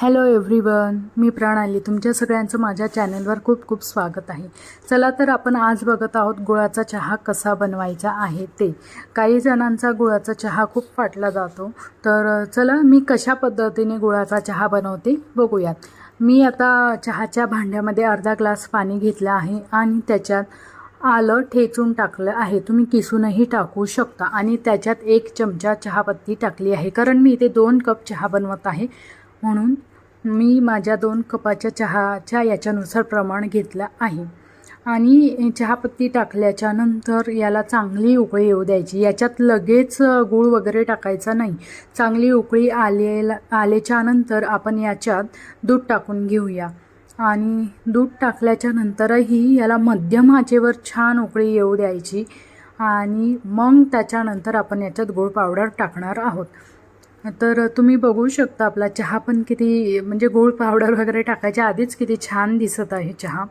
Hello everyone मी प्रणाली. तुमच्या सगळ्यांचं माझ्या चॅनलवर खूप खूप स्वागत आहे. चला तर आपण आज बघत आहोत गुळाचा चहा कसा बनवायचा आहे ते. काही जणांचा गुळाचा चहा खूप फाटला जातो. तर चला मी कशा पद्धतीने गुळाचा चहा बनवते बघूयात. मी आता चहाच्या भांड्यामध्ये अर्धा ग्लास पाणी घेतलं आहे आणि त्याच्यात आलं ठेचून टाकलं आहे. तुम्ही किसूनही टाकू शकता आणि त्याच्यात एक चमचा चहापत्ती टाकली आहे. कारण मी इथे दोन कप चहा बनवत आहे. म्हणून मी माझ्या दोन कपाच्या चहाच्या याच्यानुसार प्रमाण घेतलं आहे. आणि चहापत्ती टाकल्याच्या नंतर याला चांगली उकळी येऊ द्यायची. याच्यात लगेच गूळ वगैरे टाकायचा नाही. चांगली उकळी आलेला आल्याच्यानंतर आपण याच्यात दूध टाकून घेऊया. आणि दूध टाकल्याच्या नंतरही याला मध्यम आचेवर छान उकळी येऊ द्यायची. आणि मग त्याच्यानंतर आपण याच्यात गूळ पावडर टाकणार आहोत. तर तुम्ही बघू शकता आपला चहा पण किती म्हणजे गूळ पावडर वगैरे टाकायच्या आधीच किती छान दिसत आहे चहा.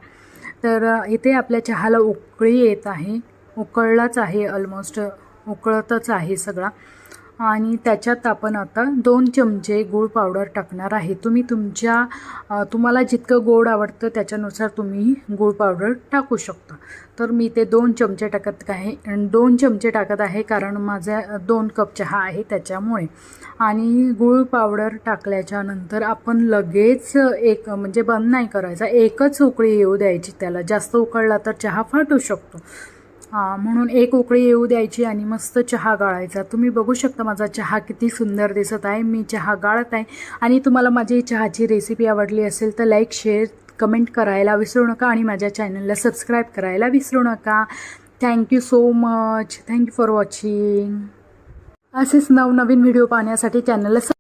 तर इथे आपल्या चहाला उकळी येत आहे. उकळलाच आहे ऑलमोस्ट उकळतच आहे सगळा. आणि त्याच्यात आपण आता दोन चमचे गूळ पावडर टाकणार आहे. तुम्ही तुमच्या तुम्हाला जितकं गोड आवडतं त्याच्यानुसार तुम्ही गूळ पावडर टाकू शकता. तर मी ते दोन चमचे टाकत आहे. दोन चमचे टाकत आहे कारण माझा दोन कप चहा आहे त्याच्यामुळे. आणि गूळ पावडर टाकल्याच्या नंतर आपण लगेच एक म्हणजे बंद नाही करायचा. एकच उकळी येऊ द्यायची त्याला. जास्त उकळला तर चहा फाटू शकतो. म्हणून एक उकळी येऊ द्यायची आणि मस्त चहा गाळायचा. तुम्ही बघू शकता माझा चहा किती सुंदर दिसत आहे. मी चहा गाळत आहे. आणि तुम्हाला माझी चहाची रेसिपी आवडली असेल तर लाईक शेअर कमेंट करायला विसरू नका आणि माझ्या चॅनलला सबस्क्राईब करायला विसरू नका. Thank you so much thank you for watching असेच नवनवीन व्हिडिओ पाहण्यासाठी चॅनलला